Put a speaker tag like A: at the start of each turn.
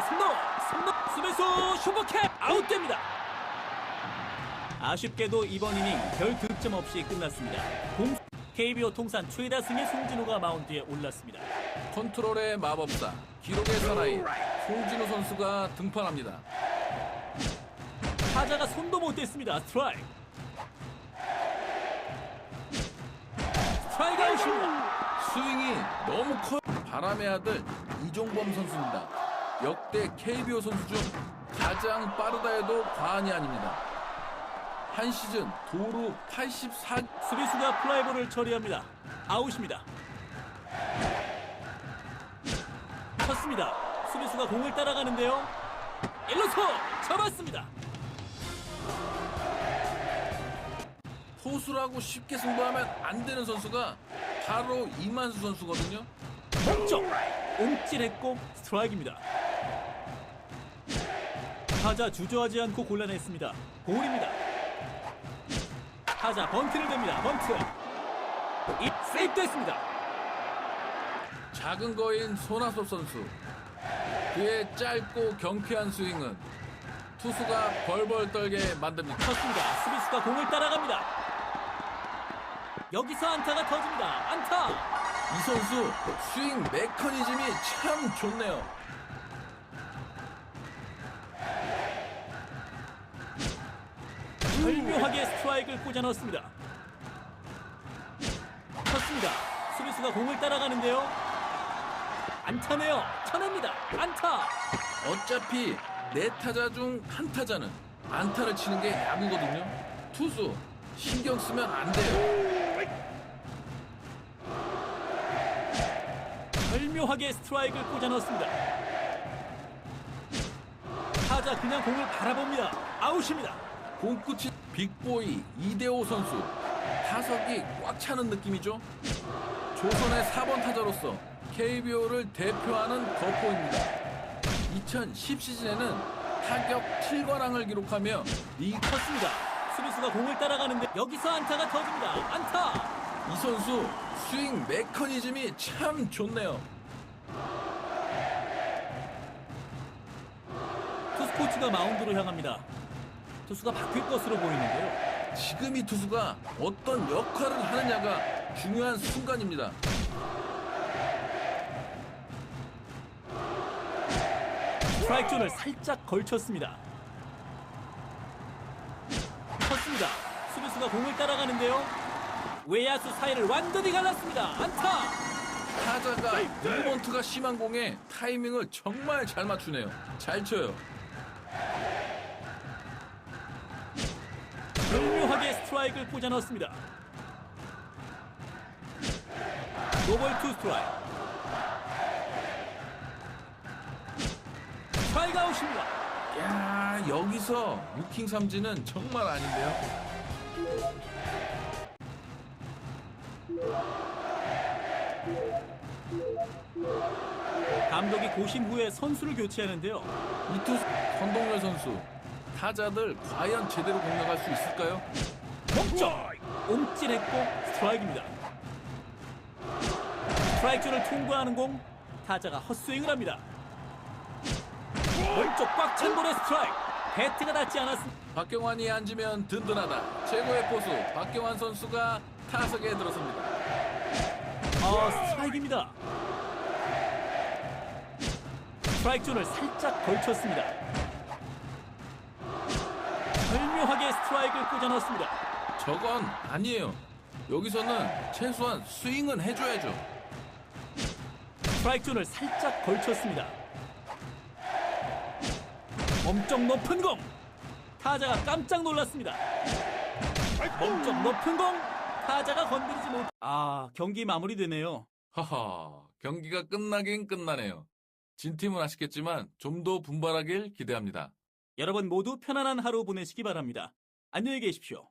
A: 3루 3루 수비수 슈퍼캡 아웃됩니다. 아쉽게도 이번 이닝 별 득점 없이 끝났습니다. 공 KBO 통산 최다 승의 송진우가 마운드에 올랐습니다.
B: 컨트롤의 마법사, 기록의 사나이 송진우 선수가 등판합니다.
A: 타자가 손도 못 댔습니다. 스트라이크. 스트라이크 아웃입니다.
B: 스윙이 너무 커. 바람의 아들 이종범 선수입니다. 역대 KBO 선수 중 가장 빠르다 해도 과언이 아닙니다. 한 시즌 도루 84
A: 수비수가 플라이볼을 처리합니다. 아웃입니다. 쳤습니다. 수비수가 공을 따라가는데요. 1루수 잡았습니다.
B: 포수라고 쉽게 승부하면 안 되는 선수가 바로 이만수 선수거든요.
A: 목적 옴찔했고 스트라이크입니다. 타자 주저하지 않고 골라냈습니다. 볼입니다. 타자 번트를 댑니다. 번트. 이 세이프 됐습니다.
B: 작은 거인 손아섭 선수. 그의 짧고 경쾌한 스윙은 투수가 벌벌 떨게 만듭니다.
A: 쳤습니다. 수비수가 공을 따라갑니다. 여기서 안타가 터집니다. 안타.
B: 이 선수 스윙 메커니즘이 참 좋네요.
A: 절묘하게 스트라이크를 꽂아 넣었습니다. 쳤습니다. 수비수가 공을 따라가는데요. 안타네요. 쳐냅니다. 안타.
B: 어차피 네 타자 중 한 타자는 안타를 치는 게 야구거든요. 투수 신경 쓰면 안 돼요.
A: 절묘하게 스트라이크를 꽂아 넣었습니다. 타자 그냥 공을 바라봅니다. 아웃입니다.
B: 공끝이 빅보이 이대호 선수 타석이 꽉 차는 느낌이죠. 조선의 4번 타자로서 KBO를 대표하는 거포입니다. 2010 시즌에는 타격 7관왕을 기록하며 리그
A: 쳤습니다. 수비수가 공을 따라가는데 여기서 안타가 터집니다. 안타.
B: 이 선수 스윙 메커니즘이 참 좋네요.
A: 투수 코치가 마운드로 향합니다. 투수가 바뀔 것으로 보이는데요.
B: 지금 이 투수가 어떤 역할을 하느냐가 중요한 순간입니다.
A: 스트라이크 존을 살짝 걸쳤습니다. 쳤습니다. 수비수가 공을 따라가는데요. 외야수 사이를 완전히 갈랐습니다. 안타.
B: 타자가 리번트가 심한 공에 타이밍을 정말 잘 맞추네요. 잘 쳐요.
A: 절묘하게 스트라이크를 꽂아 넣었습니다. 노볼 투 스트라이크. 스트라이크 아웃입니다.
B: 야 여기서 루킹 삼진은 정말 아닌데요.
A: 감독이 고심 후에 선수를 교체하는데요.
B: 이 투수 선동열 선수 타자들 과연 제대로 공략할 수 있을까요?
A: 목적 옴찔했고 스트라이크입니다. 스트라이크 존을 통과하는 공 타자가 헛스윙을 합니다. 왼쪽 꽉 찬 볼에 스트라이크 배트가 닿지 않았습니다.
B: 박경환이 앉으면 든든하다. 최고의 포수 박경환 선수가 타석에 들어섭니다.
A: 아 스트라이크입니다. 스트라이크 존을 살짝 걸쳤습니다. 꽂아 넣었습니다.
B: 저건 아니에요. 여기서는 최소한 스윙은 해줘야죠.
A: 스트라이크 존을 살짝 걸쳤습니다. 엄청 높은 공! 타자가 깜짝 놀랐습니다. 엄청 높은 공! 타자가 건드리지 못. 아, 경기 마무리되네요.
B: 하하, 경기가 끝나긴 끝나네요. 진 팀은 아쉽겠지만 좀 더 분발하길 기대합니다.
A: 여러분 모두 편안한 하루 보내시기 바랍니다. 안녕히 계십시오.